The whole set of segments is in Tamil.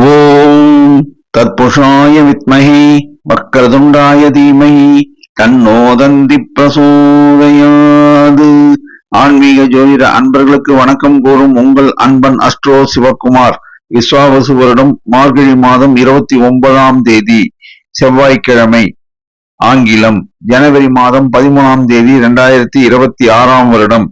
ஓம் தத்புஷாய வித்மஹே வக்கரதுண்டாய தீமகி தன்னோதந்தி பிரசோதையாது ஆன்மீக ஜோதிட அன்பர்களுக்கு வணக்கம் கூறும் உங்கள் அன்பன் அஸ்ட்ரோ சிவகுமார். விஸ்வாவசு வருடம் மார்கழி மாதம் இருபத்தி ஒன்பதாம் தேதி செவ்வாய்க்கிழமை ஆங்கிலம் ஜனவரி மாதம் பதிமூணாம் தேதி இரண்டாயிரத்தி இருபத்தி ஆறாம் வருடம்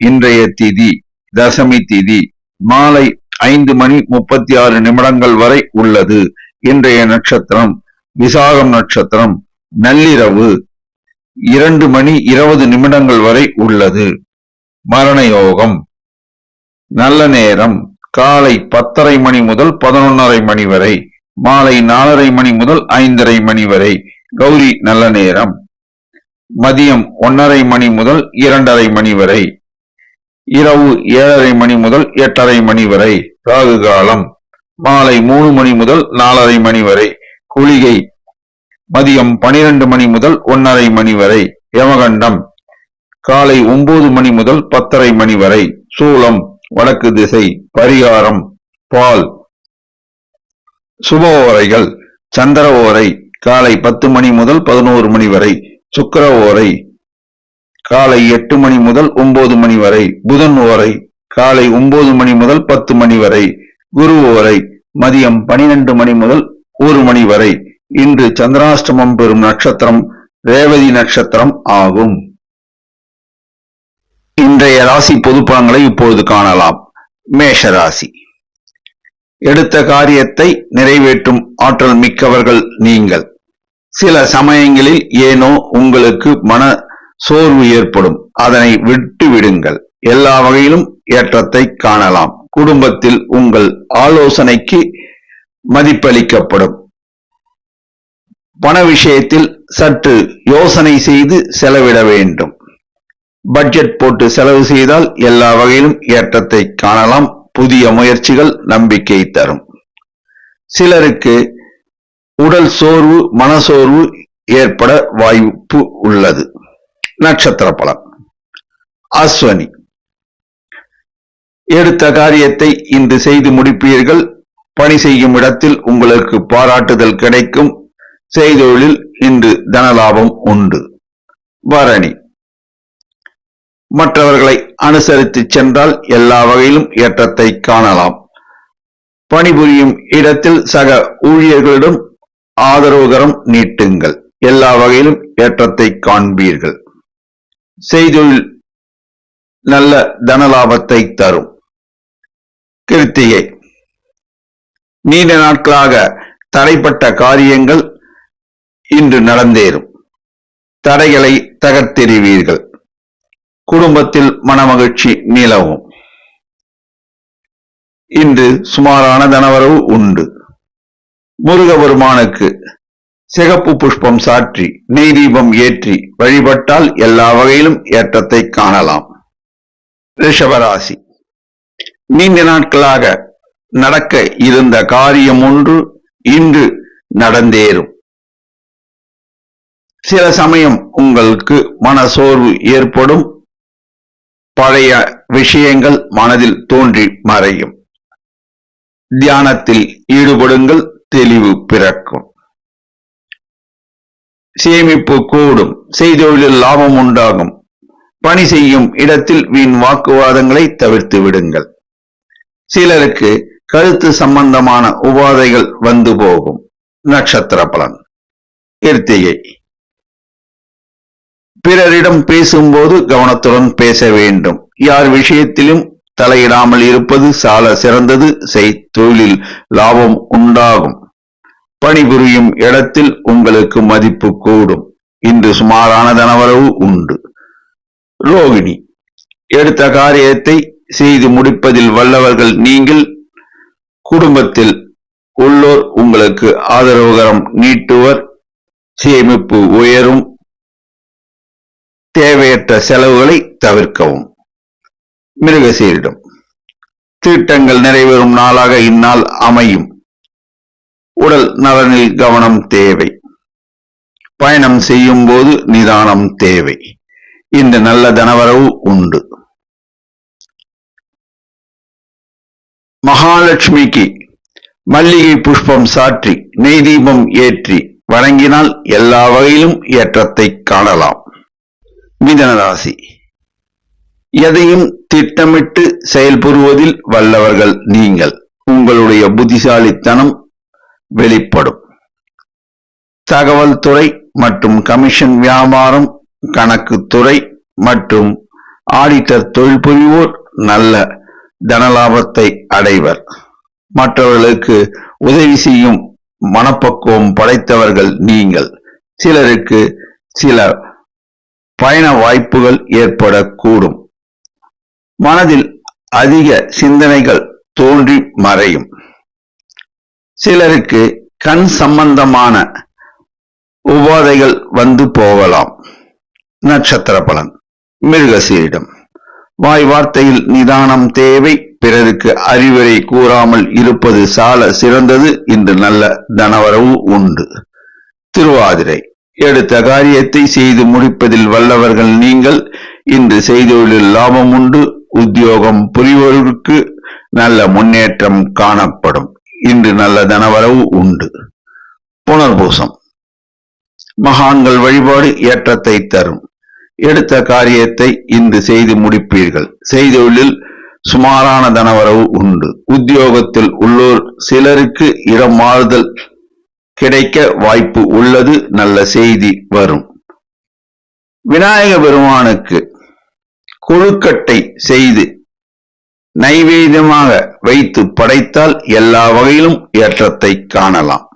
இன்றைய திதி தசமி திதி மாலை ஐந்து மணி முப்பத்தி ஆறு நிமிடங்கள் வரை உள்ளது. இன்றைய நட்சத்திரம் விசாகம் நட்சத்திரம் நள்ளிரவு இரண்டு மணி இருபது நிமிடங்கள் வரை உள்ளது. மரண யோகம். நல்ல நேரம். காலை பத்தரை மணி முதல் பதினொன்னரை மணி வரை. மாலை நாலரை மணி முதல் ஐந்தரை மணி வரை. கௌரி நல்ல நேரம். மதியம் ஒன்னரை மணி முதல் இரண்டரை மணி வரை. இரவு ஏழரை மணி முதல் எட்டரை மணி வரை ராகு காலம். மாலை மூணு மணி முதல் நாலரை மணி வரை குளிகை. மதியம் பனிரெண்டு மணி முதல் ஒன்னரை மணி வரை யமகண்டம். காலை ஒன்பது மணி முதல் பத்தரை மணி வரை சூலம் வடக்கு திசை பரிகாரம் பால். சுப ஓரைகள் சந்திர ஓரை காலை பத்து மணி முதல் பதினோரு மணி வரை சுக்கர ஓரை காலை எட்டு மணி முதல் ஒன்பது மணி வரை புதன் ஓரை காலை ஒன்பது மணி முதல் பத்து மணி வரை குரு ஓரை மதியம் பனிரெண்டு மணி முதல் ஒரு மணி வரை. இன்று சந்திராஷ்டமம் பெறும் நட்சத்திரம் ரேவதி நட்சத்திரம் ஆகும். இன்றைய ராசி பொது இப்பொழுது காணலாம். மேஷ ராசி. எடுத்த காரியத்தை நிறைவேற்றும் ஆற்றல் மிக்கவர்கள் நீங்கள். சில சமயங்களில் ஏனோ உங்களுக்கு மன சோர்வு ஏற்படும். அதனை விட்டு விடுங்கள். எல்லா வகையிலும் ஏற்றத்தை காணலாம். குடும்பத்தில் உங்கள் ஆலோசனைக்கு மதிப்பளிக்கப்படும். பண விஷயத்தில் சற்று யோசனை செய்து செலவிட வேண்டும். பட்ஜெட் போட்டு செலவு செய்தால் எல்லா வகையிலும் ஏற்றத்தை காணலாம். புதிய முயற்சிகள் நம்பிக்கை தரும். சிலருக்கு உடல் சோர்வு மனசோர்வு ஏற்பட வாய்ப்பு உள்ளது. நட்சத்திர பலன் அஸ்வனி. எடுத்த காரியத்தை இன்று செய்து முடிப்பீர்கள். பணி செய்யும் இடத்தில் உங்களுக்கு பாராட்டுதல் கிடைக்கும். செய்தொழில் இன்று தனலாபம் உண்டு. பரணி. மற்றவர்களை அனுசரித்து சென்றால் எல்லா வகையிலும் ஏற்றத்தை காணலாம். பணிபுரியும் இடத்தில் சக ஊழியர்களிடம் ஆதரவுகரம் நீட்டுங்கள். எல்லா வகையிலும் ஏற்றத்தை காண்பீர்கள். செய்தொழில் நல்ல தனலாபத்தை தரும். கிருத்திகை. நீண்ட நாட்களாக தடைப்பட்ட காரியங்கள் இன்று நடந்தேறும். தடைகளை தகர்த்தெறிவீர்கள். குடும்பத்தில் மனமகிழ்ச்சி நிலவும். இன்று சுமாரான தனவரவு உண்டு. முருகபெருமானுக்கு சிகப்பு புஷ்பம் சாற்றி நெய் தீபம் ஏற்றி வழிபட்டால் எல்லா வகையிலும் ஏற்றத்தை காணலாம். ரிஷபராசி. நீண்ட நாட்களாக நடக்க இருந்த காரியம் ஒன்று இன்று நடந்தேறும். சில சமயம் உங்களுக்கு மனசோர்வு ஏற்படும். பழைய விஷயங்கள் மனதில் தோன்றி மறையும். தியானத்தில் ஈடுபடுங்கள் தெளிவு பிறக்கும். சேமிப்பு கூடும். செய்தொழிலில் லாபம் உண்டாகும். பணி செய்யும் இடத்தில் வீண் வாக்குவாதங்களை தவிர்த்து விடுங்கள். சிலருக்கு கருத்து சம்பந்தமான உபாதைகள் வந்து போகும். நட்சத்திர பலன். கிருத்திகை பிறரிடம் பேசும்போது கவனத்துடன் பேச வேண்டும். யார் விஷயத்திலும் தலையிடாமல் இருப்பது சால சிறந்தது. செய் தொழிலில் லாபம் உண்டாகும். பணிபுரியும் இடத்தில் உங்களுக்கு மதிப்பு கூடும். இன்று சுமாரான தனவரவு உண்டு. ரோகிணி எடுத்த காரியத்தை செய்து முடிப்பதில் வல்லவர்கள் நீங்கள் குடும்பத்தில் உள்ளோர் உங்களுக்கு ஆதரவுகரம் நீட்டுவர் சேமிப்பு உயரும் தேவையற்ற செலவுகளை தவிர்க்கவும். மிருகசீரிடம் திட்டங்கள் நிறைவேறும் நாளாக இந்நாள் அமையும். உடல் நலனில் கவனம் தேவை. பயணம் செய்யும் போது நிதானம் தேவை. இந்த நல்ல தனவரவு உண்டு. மகாலட்சுமிக்கு மல்லிகை புஷ்பம் சாற்றி நெய் தீபம் ஏற்றி வணங்கினால் எல்லா வகையிலும் ஏற்றத்தை காணலாம். மிதன ராசி எதையும் திட்டமிட்டு செயல்புறுவதில் வல்லவர்கள் நீங்கள். உங்களுடைய புத்திசாலித்தனம் வெளிப்படும். தகவல் துறை மற்றும் கமிஷன் வியாபாரம் கணக்கு துறை மற்றும் ஆடிட்டர் தொழில் புரிவோர் நல்ல தனலாபத்தை அடைவர். மற்றவர்களுக்கு உதவி செய்யும் மனப்பக்குவம் படைத்தவர்கள் நீங்கள். சிலருக்கு சில பயண வாய்ப்புகள் ஏற்படக்கூடும். மனதில் அதிக சிந்தனைகள் தோன்றி மறையும். சிலருக்கு கண் சம்பந்தமான உபாதைகள் வந்து போகலாம். நட்சத்திர பலன். மிருகசீரிடம். வாய் வார்த்தையில் நிதானம் தேவை. பிறருக்கு அறிவுரை கூறாமல் இருப்பது சால சிறந்தது. இன்று நல்ல தனவரவு உண்டு. திருவாதிரை. எடுத்த காரியத்தை செய்து முடிப்பதில் வல்லவர்கள் நீங்கள். இன்று செய்தொழில் லாபம் உண்டு. உத்தியோகம் புரிவோருக்கு நல்ல முன்னேற்றம் காணப்படும். இன்று நல்ல தனவரவு உண்டு. புனர்பூசம். மகான்கள் வழிபாடு ஏற்றத்தை தரும். எடுத்த காரியத்தை இன்று செய்து முடிப்பீர்கள். செய்தொழில் சுமாரான தனவரவு உண்டு. உத்தியோகத்தில் உள்ளோர் சிலருக்கு இடம் மாறுதல் கிடைக்க வாய்ப்பு உள்ளது நல்ல செய்தி வரும். விநாயக பெருமானுக்கு கொழுக்கட்டை செய்து நைவேத்தியமாக வைத்து படைத்தால் எல்லா வகையிலும் ஏற்றத்தை காணலாம்.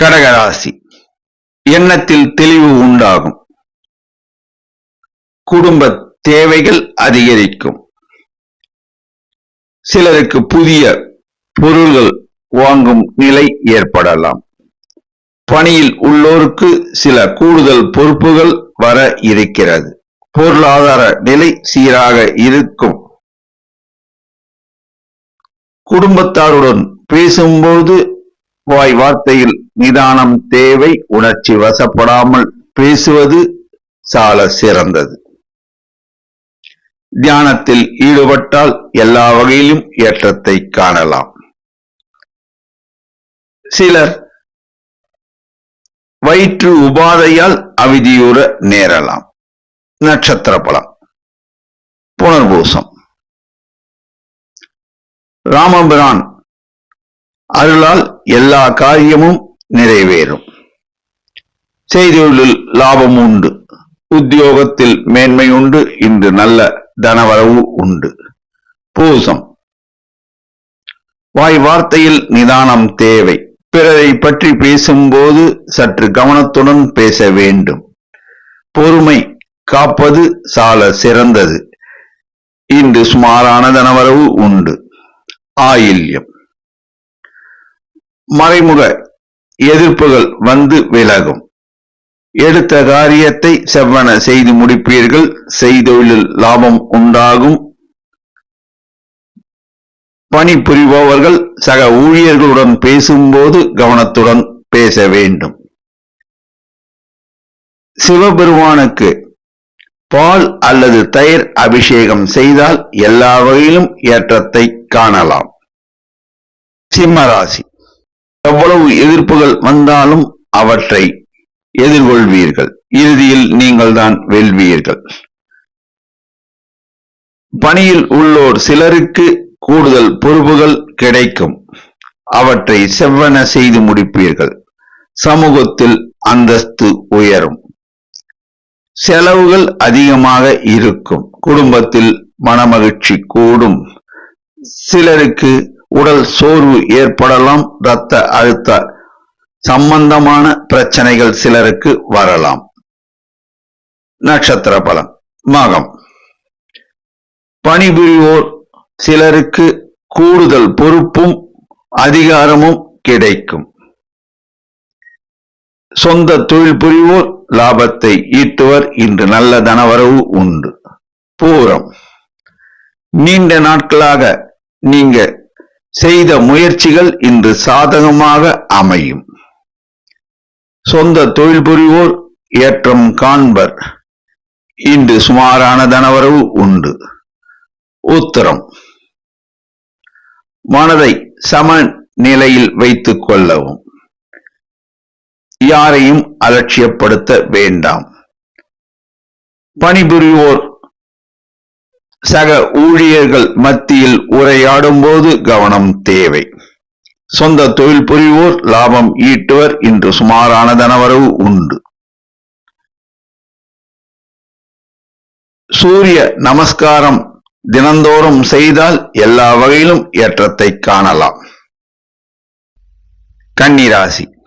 கடகராசி. எண்ணத்தில் தெளிவு உண்டாகும். குடும்ப தேவைகள் அதிகரிக்கும். சிலருக்கு புதிய பொருள்கள் வாங்கும் நிலை ஏற்படலாம். பணியில் உள்ளோருக்கு சில கூடுதல் பொறுப்புகள் வர இருக்கிறது. பொருளாதார நிலை சீராக இருக்கும். குடும்பத்தாருடன் பேசும்போது வாய் வார்த்தையில் நிதானம் தேவை உணர்ச்சி வசப்படாமல் பேசுவது சால சிறந்தது. தியானத்தில் ஈடுபட்டால் எல்லா வகையிலும் ஏற்றத்தை காணலாம். சிலர் வயிற்று உபாதையால் அவதியுற நேரலாம். நட்சத்திர பலம் புனர்பூசம். ராமபிரான் அருளால் எல்லா காரியமும் நிறைவேறும். செய்தியுள்ளில் லாபம் உண்டு. உத்தியோகத்தில் மேன்மை உண்டு. இன்று நல்ல தனவரவு உண்டு. பூசம். வாய் வார்த்தையில் நிதானம் தேவை. பிறரை பற்றி பேசும்போது சற்று கவனத்துடன் பேச வேண்டும். பொறுமை காப்பது சால சிறந்தது. இன்று சுமாரான தனவரவு உண்டு. ஆயில்யம். மறைமுக எதிர்ப்புகள் வந்து விலகும். எடுத்த காரியத்தை செவ்வன செய்து முடிப்பீர்கள். செய்தொழில் லாபம் உண்டாகும். பணிபுரிபவர்கள் சக ஊழியர்களுடன் பேசும்போது கவனத்துடன் பேச வேண்டும். சிவபெருமானுக்கு பால் அல்லது தயிர் அபிஷேகம் செய்தால் எல்லா வகையிலும் ஏற்றத்தை காணலாம். சிம்மராசி. எவ்வளவு எதிர்ப்புகள் வந்தாலும் அவற்றை எதிர்கொள்வீர்கள். இறுதியில் நீங்கள் தான் வெல்வீர்கள். பணியில் உள்ளோர் சிலருக்கு கூடுதல் பொறுப்புகள் கிடைக்கும். அவற்றை செவ்வன செய்து முடிப்பீர்கள். சமூகத்தில் அந்தஸ்து உயரும். செலவுகள் அதிகமாக இருக்கும். குடும்பத்தில் மனமகிழ்ச்சி கூடும். சிலருக்கு உடல் சோர்வு ஏற்படலாம் இரத்த அழுத்த சம்பந்தமான பிரச்சனைகள் சிலருக்கு வரலாம். நட்சத்திர பலம் மகம். பணிபுரிவோர் சிலருக்கு கூடுதல் பொறுப்பும் அதிகாரமும் கிடைக்கும். சொந்த தொழில் புரிவோர் லாபத்தை ஈட்டுவர். இன்று நல்ல தனவரவு உண்டு. பூரம். நீண்ட நாட்களாக நீங்க செய்த முயற்சிகள் இன்று சாதகமாக அமையும். சொந்த தொழில் புரிவோர் ஏற்றம் காண்பர். இன்று சுமாரான தனவரவு உண்டு. உத்தரம். மனதை சம நிலையில் வைத்துக் கொள்ளவும். யாரையும் அலட்சியப்படுத்த வேண்டாம். பணிபுரிவோர் சக ஊழியர்கள் மத்தியில் உரையாடும் போது கவனம் தேவை. சொந்த தொழில் புரிவோர் லாபம் ஈட்டுவர் இன்று சுமாரான தனவரவு உண்டு. சூரிய நமஸ்காரம் தினந்தோறும் செய்தால் எல்லா வகையிலும் ஏற்றத்தை காணலாம். கன்னிராசி.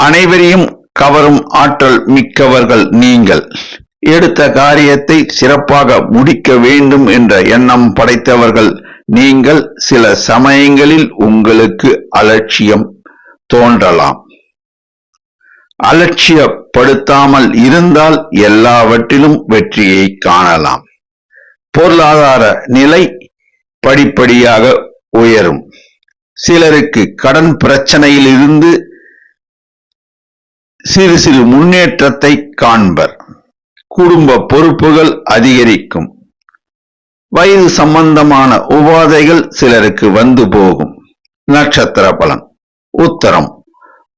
அனைவரையும் கவரும் ஆற்றல் மிக்கவர்கள் நீங்கள். எடுத்த காரியத்தை சிறப்பாக முடிக்க வேண்டும் என்ற எண்ணம் படைத்தவர்கள் நீங்கள். சில சமயங்களில் உங்களுக்கு அலட்சியம் தோன்றலாம். அலட்சியப்படுத்தாமல் இருந்தால் எல்லாவற்றிலும் வெற்றியை காணலாம். பொருளாதார நிலை படிப்படியாக உயரும். சிலருக்கு கடன் பிரச்சனையிலிருந்து சிறு சிறு முன்னேற்றத்தை காண்பர். குடும்ப பொறுப்புகள் அதிகரிக்கும். வயது சம்பந்தமான உபாதைகள் சிலருக்கு வந்து போகும். நட்சத்திர பலன். உத்தரம்.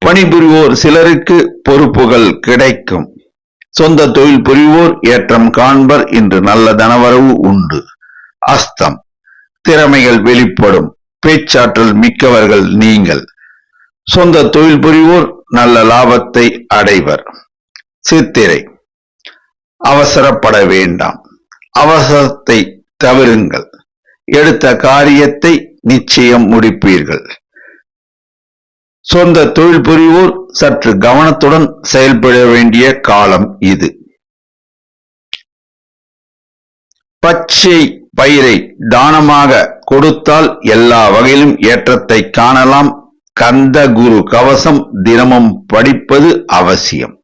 பணிபுரிவோர் சிலருக்கு பொறுப்புகள் கிடைக்கும். சொந்த தொழில் புரிவோர் ஏற்றம் காண்பர் இன்று நல்ல தனவரவு உண்டு. அஸ்தம். திறமைகள் வெளிப்படும். பேச்சாற்றல் மிக்கவர்கள் நீங்கள். சொந்த தொழில் புரிவோர் நல்ல லாபத்தை அடைவர். சித்திரை. அவசரப்பட வேண்டாம். அவசரத்தை தவிருங்கள். எடுத்த காரியத்தை நிச்சயம் முடிப்பீர்கள். சொந்த தொழில் புரிவோர் சற்று கவனத்துடன் செயல்பட வேண்டிய காலம் இது. பச்சை பயிரை தானமாக கொடுத்தால் எல்லா வகையிலும் ஏற்றத்தை காணலாம். கந்த குரு கவசம் தினமும் படிப்பது அவசியம்.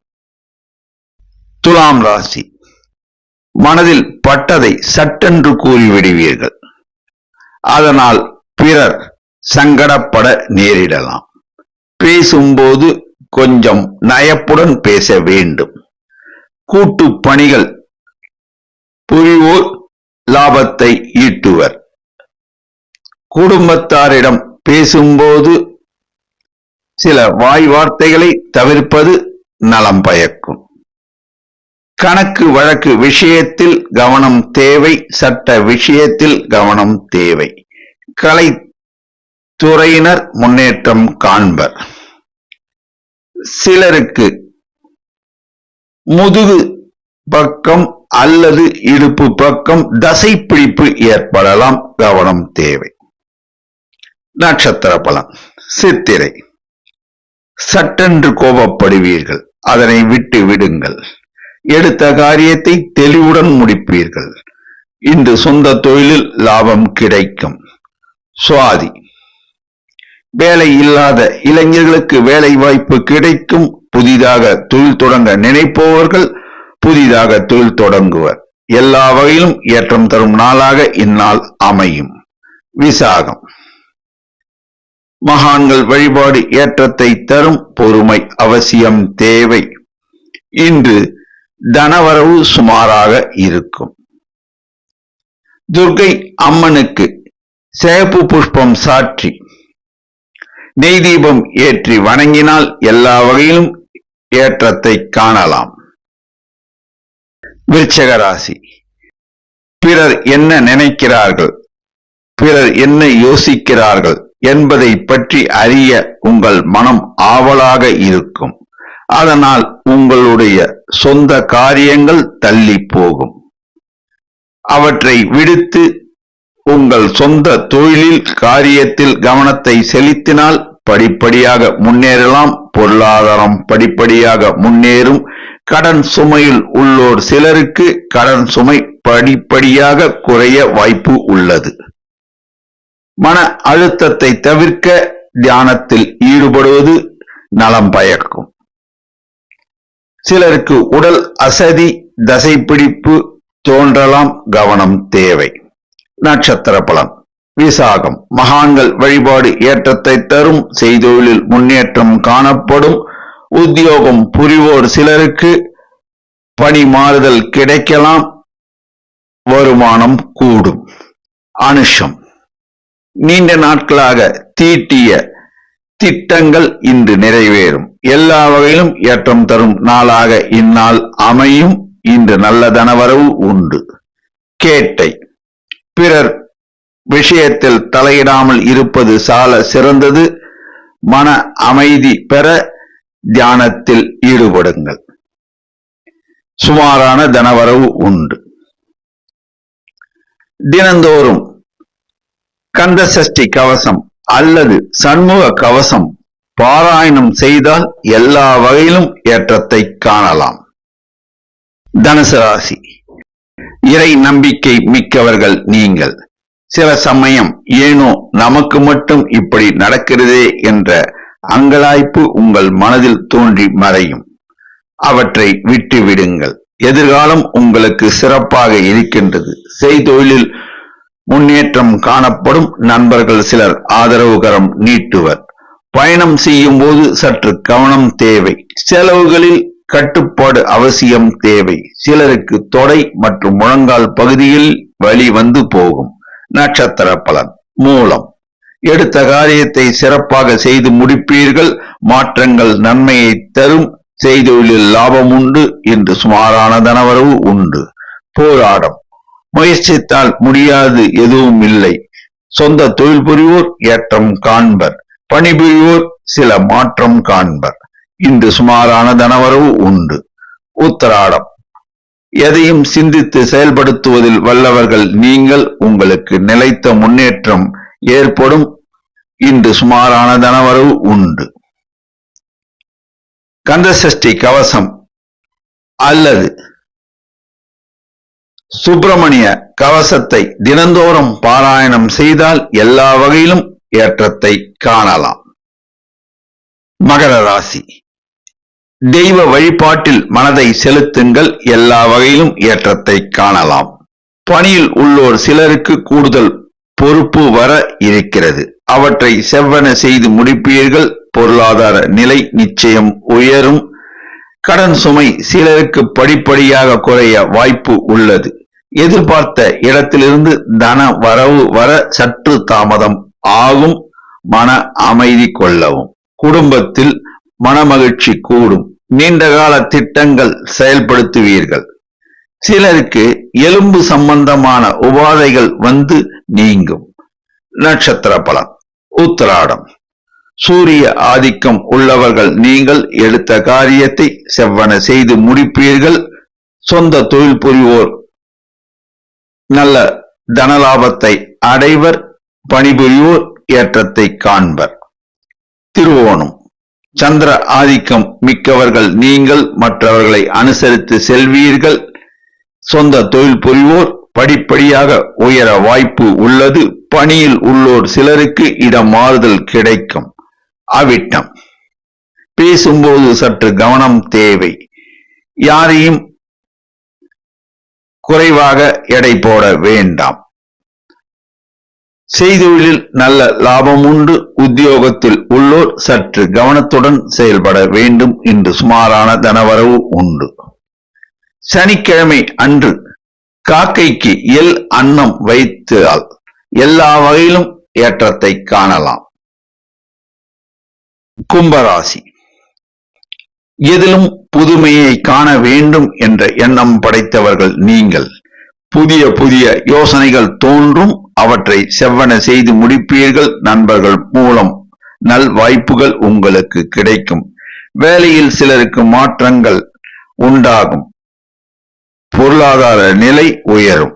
துலாம் ராசி. மனதில் பட்டதை சட்டென்று கூறிவிடுவீர்கள் அதனால் பிறர் சங்கடப்பட நேரிடலாம். பேசும்போது கொஞ்சம் நயப்புடன் பேச வேண்டும். கூட்டு பணிகள் புரிவோர் லாபத்தை ஈட்டுவர். குடும்பத்தாரிடம் பேசும்போது சில வாய் வார்த்தைகளை தவிர்ப்பது நலம் பயக்கும். கணக்கு வழக்கு விஷயத்தில் கவனம் தேவை சட்ட விஷயத்தில் கவனம் தேவை. கலை துறையினர் முன்னேற்றம் காண்பர். சிலருக்கு முதுகு பக்கம் அல்லது இடுப்பு பக்கம் தசை பிடிப்பு ஏற்படலாம் கவனம் தேவை. நட்சத்திர பலம் சித்திரை. சட்டென்று கோபப்படுவீர்கள். அதனை விட்டு விடுங்கள். எடுத்த காரியத்தை தெளிவுடன் முடிப்பீர்கள். இன்று சொந்த தொழிலில் லாபம் கிடைக்கும். சுவாதி. வேலை இல்லாத இளைஞர்களுக்கு வேலை வாய்ப்பு கிடைக்கும். புதிதாக தொழில் தொடங்க நினைப்பவர்கள் புதிதாக தொழில் தொடங்குவர். எல்லா வகையிலும் ஏற்றம் தரும் நாளாக இந்நாள் அமையும். விசாகம். மகான்கள் வழிபாடு ஏற்றத்தை தரும் பொறுமை அவசியம் தேவை. இன்று தனவரவு சுமாராக இருக்கும். துர்கை அம்மனுக்கு சேப்பு புஷ்பம் சாற்றி நெய் தீபம் ஏற்றி வணங்கினால் எல்லா வகையிலும் ஏற்றத்தை காணலாம். விருச்சகராசி பிறர் என்ன நினைக்கிறார்கள்? பிறர் என்ன யோசிக்கிறார்கள்? என்பதை பற்றி அறிய உங்கள் மனம் ஆவலாக இருக்கும். அதனால் உங்களுடைய சொந்த காரியங்கள் தள்ளி போகும். அவற்றை விடுத்து உங்கள் சொந்த தொழிலில் காரியத்தில் கவனத்தை செலுத்தினால் படிப்படியாக முன்னேறலாம். பொருளாதாரம் படிப்படியாக முன்னேறும். கடன் சுமையில் உள்ளோர் சிலருக்கு கடன் சுமை படிப்படியாக குறைய வாய்ப்பு உள்ளது. மன அழுத்தத்தை தவிர்க்க தியானத்தில் ஈடுபடுவது நலம் பயக்கும். சிலருக்கு உடல் அசதி தசைப்பிடிப்பு தோன்றலாம் கவனம் தேவை. நட்சத்திர பலன். விசாகம். மகான்கள் வழிபாடு ஏற்றத்தை தரும் செய்தொழிலில் முன்னேற்றம் காணப்படும். உத்தியோகம் புரிவோர் சிலருக்கு பணி மாறுதல் கிடைக்கலாம் வருமானம் கூடும். அனுஷம். நீண்ட நாட்களாக தீட்டிய திட்டங்கள் இன்று நிறைவேறும். எல்லா வகையிலும் ஏற்றம் தரும் நாளாக இந்நாள் அமையும். இன்று நல்ல தனவரவு உண்டு. கேட்டை. பிறர் விஷயத்தில் தலையிடாமல் இருப்பது சால சிறந்தது. மன அமைதி பெற தியானத்தில் ஈடுபடுங்கள். சுமாரான தனவரவு உண்டு. தினந்தோறும் கந்த சஷ்டி கவசம் அல்லது சண்முக கவசம் பாராயணம் செய்தால் எல்லா வகையிலும் ஏற்றத்தை காணலாம். தனுசு ராசி. இறை நம்பிக்கை மிக்கவர்கள் நீங்கள். சில சமயம் ஏனோ நமக்கு மட்டும் இப்படி நடக்கிறதே என்ற அங்கலாய்ப்பு உங்கள் மனதில் தோன்றி மறையும். அவற்றை விட்டு விடுங்கள் எதிர்காலம் உங்களுக்கு சிறப்பாக இருக்கின்றது. செய்தொழிலில் முன்னேற்றம் காணப்படும் நண்பர்கள் சிலர். ஆதரவுகரம் நீட்டுவர். பயணம் செய்யும் போது சற்று கவனம் தேவை. செலவுகளில் கட்டுப்பாடு அவசியம் தேவை. சிலருக்கு தொடை மற்றும் முழங்கால் பகுதியில் வழி வந்து போகும். நட்சத்திர பலன். மூலம். எடுத்த காரியத்தை சிறப்பாக செய்து முடிப்பீர்கள். மாற்றங்கள் நன்மையை தரும். செய்தொழிலில் லாபம் உண்டு என்று சுமாரான தனவரவு உண்டு. போராடம். முயற்சித்தால் முடியாது எதுவும் இல்லை. சொந்த தொழில் புரிவோர் ஏற்றம் காண்பர். பணிபுரிவோர் சில மாற்றம் காண்பர். இன்று சுமாரான தனவரவு உண்டு. உத்தராடம். எதையும் சிந்தித்து செயல்படுத்துவதில் வல்லவர்கள் நீங்கள் உங்களுக்கு நிலைத்த முன்னேற்றம் ஏற்படும். இன்று சுமாரான தனவரவு உண்டு. கந்தசஷ்டி கவசம். அல்லது சுப்பிரமணிய கவசத்தை தினந்தோறும் பாராயணம் செய்தால் எல்லா வகையிலும் ஏற்றத்தை காணலாம். மகர ராசி. தெய்வ வழிபாட்டில் மனதை செலுத்துங்கள் எல்லா வகையிலும் ஏற்றத்தை காணலாம். பணியில் உள்ளோர் சிலருக்கு கூடுதல் பொறுப்பு வர இருக்கிறது. அவற்றை செவ்வன செய்து முடிப்பீர்கள் பொருளாதார நிலை நிச்சயம் உயரும். கடன் சுமை சிலருக்கு படிப்படியாக குறைய வாய்ப்பு உள்ளது. எதிர்பார்த்த இடத்திலிருந்து தன வரவு வர சற்று தாமதம் ஆகும். மன அமைதி கொள்ளவும். குடும்பத்தில் மனமகிழ்ச்சி கூடும். நீண்டகால திட்டங்கள் செயல்படுத்துவீர்கள். சிலருக்கு எலும்பு சம்பந்தமான உபாதைகள் வந்து நீங்கும். நட்சத்திர பலம் உத்திராடம். சூரிய ஆதிக்கம் உள்ளவர்கள் நீங்கள் எடுத்த காரியத்தை செவ்வன செய்து முடிப்பீர்கள். சொந்த தொழில் புரிவோர் நல்ல தனலாபத்தை அடைவர் பணிபுரிவோர் ஏற்றத்தை காண்பர். திருவோணம். சந்திர ஆதிக்கம் மிக்கவர்கள் நீங்கள் மற்றவர்களை அனுசரித்து செல்வீர்கள். சொந்த தொழில் புரிவோர் படிப்படியாக உயர வாய்ப்பு உள்ளது. பணியில் உள்ளோர் சிலருக்கு இடம் மாறுதல் கிடைக்கும். அவிட்டம். பேசும்போது சற்று கவனம் தேவை. யாரையும் குறைவாக எடை போட வேண்டாம். செய்தொழிலில் நல்ல லாபம் உண்டு. உத்தியோகத்தில் உள்ளோர் சற்று கவனத்துடன் செயல்பட வேண்டும் என்று சுமாரான தனவரவு உண்டு. சனிக்கிழமை அன்று காக்கைக்கு எல் அன்னம் வைத்தால் எல்லா வகையிலும் ஏற்றத்தை காணலாம். கும்பராசி. எதிலும் புதுமையை காண வேண்டும் என்ற எண்ணம் படைத்தவர்கள் நீங்கள். புதிய புதிய யோசனைகள் தோன்றும் அவற்றை செவ்வன செய்து முடிப்பீர்கள் நண்பர்கள் மூலம். நல் வாய்ப்புகள் உங்களுக்கு கிடைக்கும். வேலையில் சிலருக்கு மாற்றங்கள் உண்டாகும். பொருளாதார நிலை உயரும்.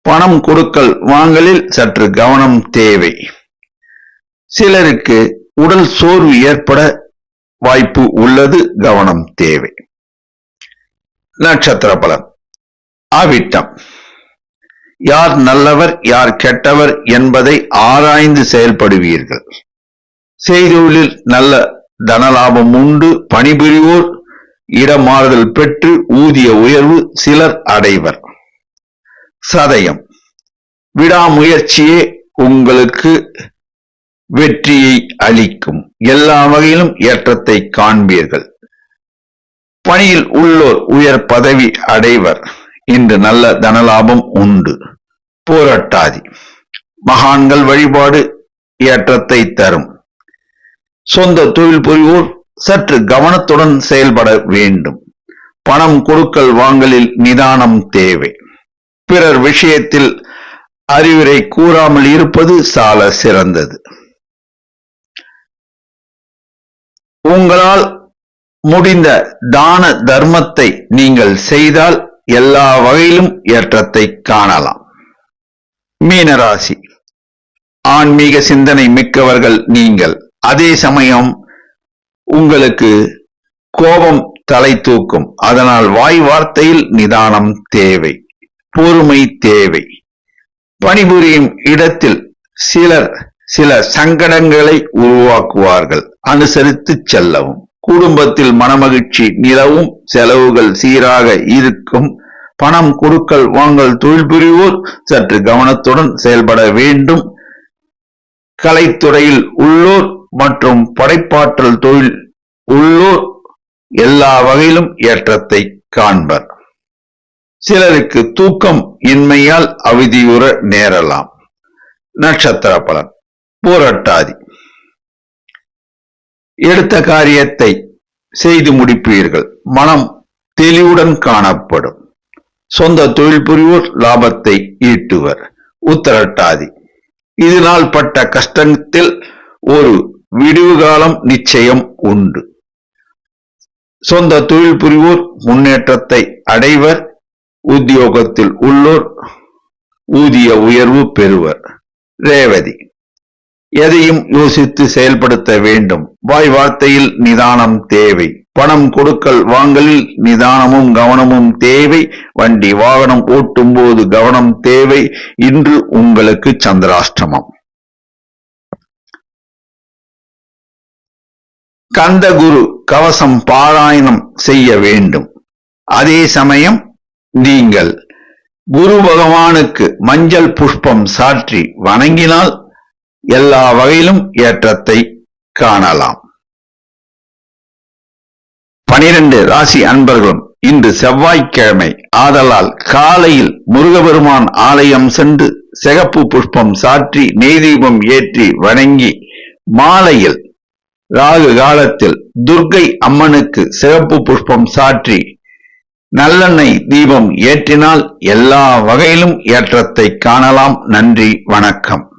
பணம் கொடுக்கல் வாங்கலில் சற்று கவனம் தேவை. சிலருக்கு உடல் சோர்வு ஏற்பட வாய்ப்பு உள்ளது கவனம் தேவை. நட்சத்திர பலன். ஆவிட்டம். யார் நல்லவர் யார் கெட்டவர் என்பதை ஆராய்ந்து செயல்படுவீர்கள். செய்தொழிலில் நல்ல தனலாபம் உண்டு பணிபுரிவோர் இடமாறுதல் பெற்று ஊதிய உயர்வு சிலர் அடைவர். சதயம். விடாமுயற்சியே உங்களுக்கு வெற்றியை அளிக்கும். எல்லா வகையிலும் ஏற்றத்தை காண்பீர்கள். பணியில் உள்ளோர் உயர் பதவி அடைவர். இன்று நல்ல தனலாபம் உண்டு. போராட்டாதி. மகான்கள் வழிபாடு ஏற்றத்தை தரும். சொந்த தொழில் புரிவோர் சற்று கவனத்துடன் செயல்பட வேண்டும். பணம் கொடுக்கல் வாங்கலில் நிதானம் தேவை. பிறர் விஷயத்தில் அறிவுரை கூறாமல் இருப்பது சால சிறந்தது. உங்களால் முடிந்த தான தர்மத்தை நீங்கள் செய்தால் எல்லா வகையிலும் ஏற்றத்தை காணலாம். மீனராசி. ஆன்மீக சிந்தனை மிக்கவர்கள் நீங்கள். அதே சமயம் உங்களுக்கு கோபம் தலை தூக்கும். அதனால் வாய் வார்த்தையில் நிதானம் தேவை. பொறுமை தேவை. பணிபுரியும் இடத்தில் சிலர் சில சங்கடங்களை உருவாக்குவார்கள். அனுசரித்து செல்லவும். குடும்பத்தில் மனமகிழ்ச்சி நிலவும். செலவுகள் சீராக இருக்கும். பணம் கொடுக்கல் வாங்கல் தொழில் புரிவோர் சற்று கவனத்துடன் செயல்பட வேண்டும். கலைத்துறையில் உள்ளோர் மற்றும் படைப்பாற்றல் தொழில் உள்ளோர் எல்லா வகையிலும் ஏற்றத்தை காண்பர். சிலருக்கு தூக்கம் இன்மையால் அவதியுற நேரலாம். நட்சத்திர பலன். போராட்டாதி. எடுத்த காரியத்தை செய்து முடிப்பீர்கள். மனம் தெளிவுடன் காணப்படும். சொந்த தொழில் புரிவோர் லாபத்தை ஈட்டுவர். உத்தரட்டாதி. இதனால் பட்ட கஷ்டத்தில் ஒரு விடிவு காலம் நிச்சயம் உண்டு. சொந்த தொழில் புரிவோர் முன்னேற்றத்தை அடைவர். உத்தியோகத்தில் உள்ளோர் ஊதிய உயர்வு பெறுவர். ரேவதி. எதையும் யோசித்து செயல்படுத்த வேண்டும். வாய் வார்த்தையில் நிதானம் தேவை. பணம் கொடுக்கல் வாங்கலில் நிதானமும் கவனமும் தேவை. வண்டி வாகனம் ஓட்டும் போது கவனம் தேவை. இன்று உங்களுக்கு சந்திராஷ்டமம். கந்தகுரு கவசம் பாராயணம் செய்ய வேண்டும். அதே சமயம் நீங்கள் குரு பகவானுக்கு மஞ்சள் புஷ்பம் சாற்றி வணங்கினால் எல்லா வகையிலும் ஏற்றத்தை காணலாம். பனிரெண்டு ராசி அன்பர்களும் இன்று செவ்வாய்க்கிழமை. ஆதலால் காலையில் முருகபெருமான் ஆலயம் சென்று சிகப்பு புஷ்பம் சாற்றி நெய்தீபம் ஏற்றி வணங்கி மாலையில் ராகு காலத்தில் துர்க்கை அம்மனுக்கு சிகப்பு புஷ்பம் சாற்றி நல்லெண்ணெய் தீபம் ஏற்றினால் எல்லா வகையிலும் ஏற்றத்தை காணலாம். நன்றி வணக்கம்.